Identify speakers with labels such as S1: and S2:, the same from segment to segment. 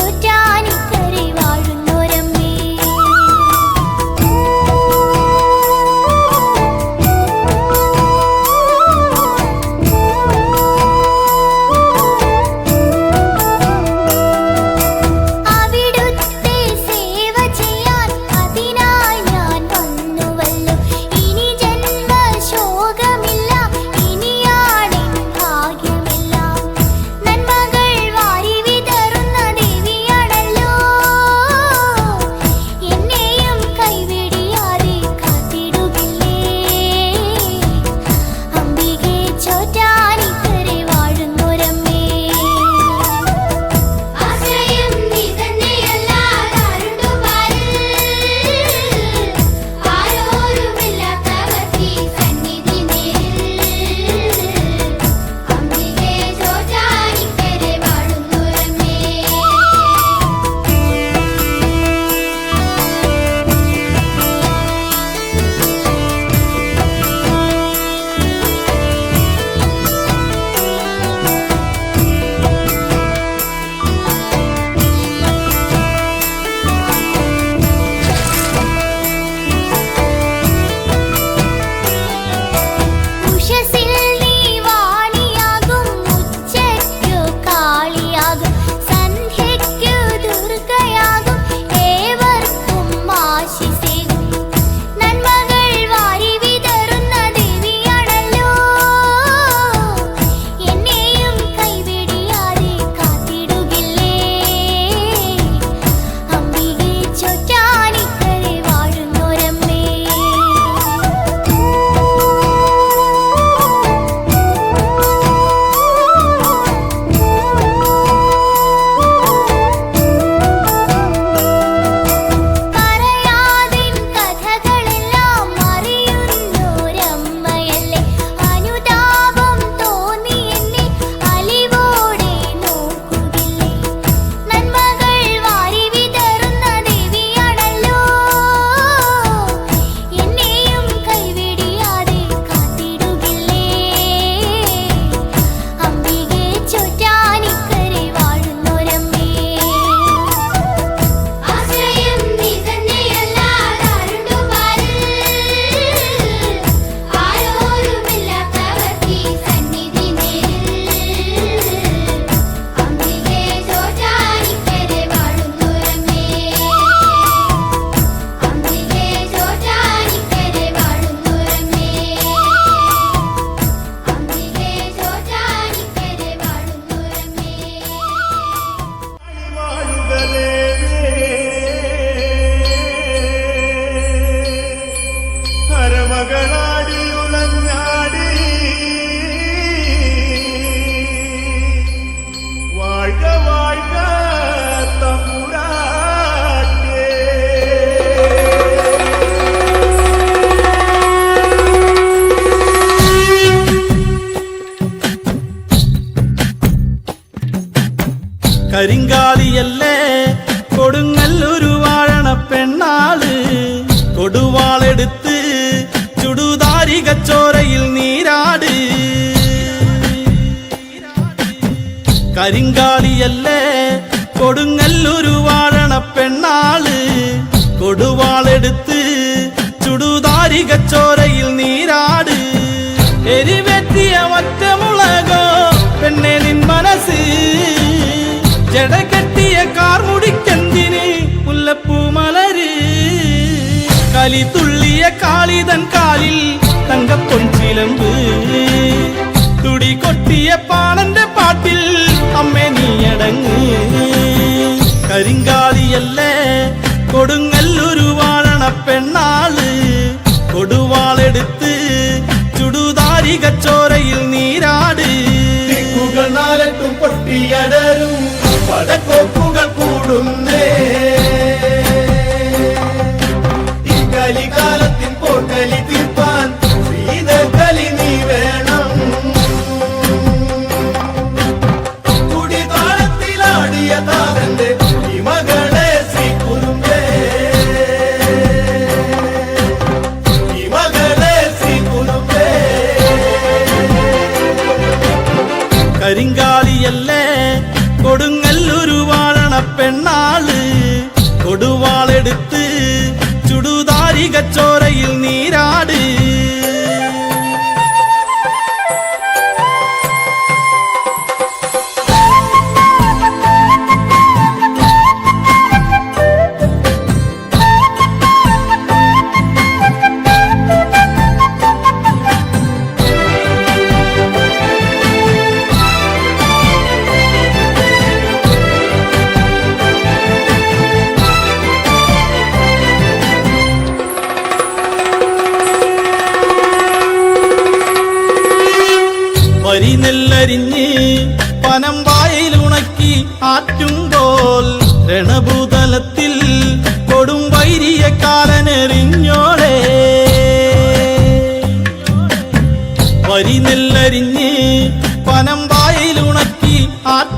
S1: should
S2: ചുടുകാടെടുത്ത് ചുടുതാരി കച്ചോരയിൽ Neerad. കരിങ്കാളിയല്ലേ കൊടുങ്ങല്ലൊരു വാഴണ പെണ്ണാൾ. കൊടുവാളെടുത്ത് ചുടുതാരി കച്ചോരയിൽ Neerad. എരിവെത്തിയ ഒറ്റമുളകോ പെണ്ണെ നിൻ മനസ്സ്. ജടക്ക തുള്ളി തുള്ളിയ കാളിതൻ കാലിൽ തങ്കപ്പൊൻ ചിലമ്പ്. തുടി കൊട്ടിയ പാണന്റെ പാട്ടിൽ അമ്മേ നീ അടങ്ങ്. കരിങ്കാലിയല്ലേ കൊടുങ്ങല്ലൊരു വാഴണ പെണ്ണാൾ. കൊടുവാളെടുത്ത് ചുടുതാരികച്ചോരയിൽ നീരാട്.
S3: പൊട്ടിയടരും പടക്കോപ്പുകൾ കൂടുന്നു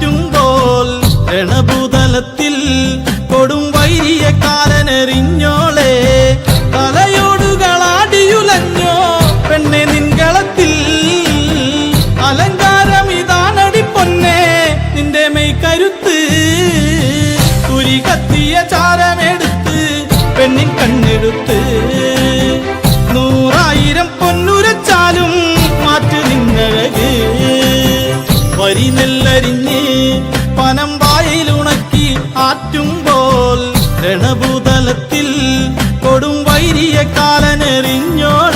S2: tập ഭൂതലത്തിൽ കൊടും വൈരിയ കാലനെറിഞ്ഞോട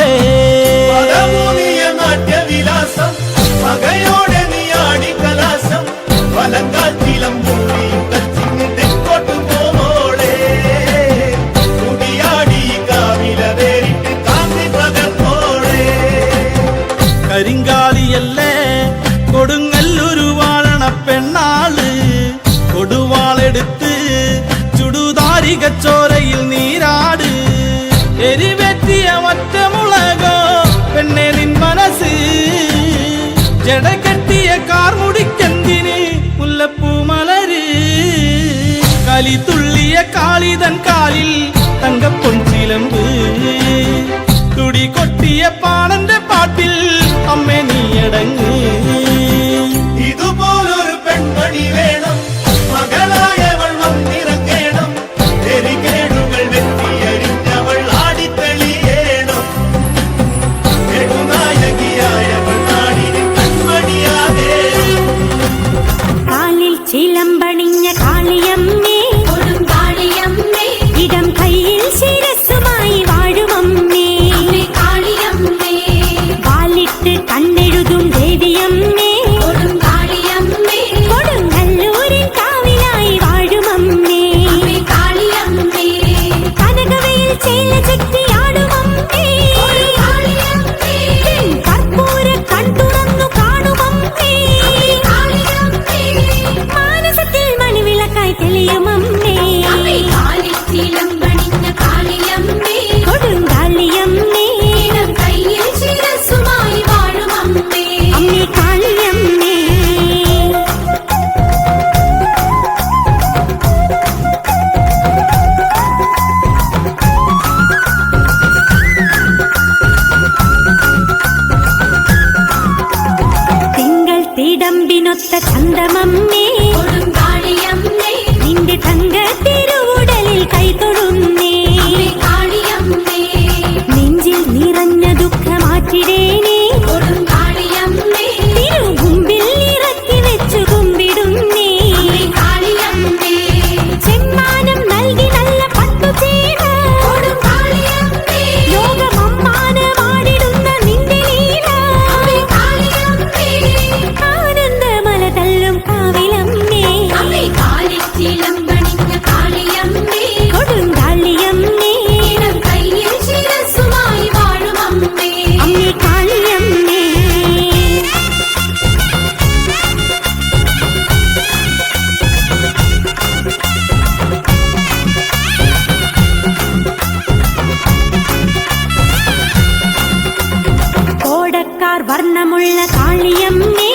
S2: எடை கட்டிய கார்முடிக்கந்தினி முல்லப்பூ மலரு. களி துள்ளிய காளிதன் காலில் தங்கப்பொன் சிலம்பு. துடி கொட்டிய பாடந்த பாட்டில்
S4: வர்ணமுள்ள காளியம்மே.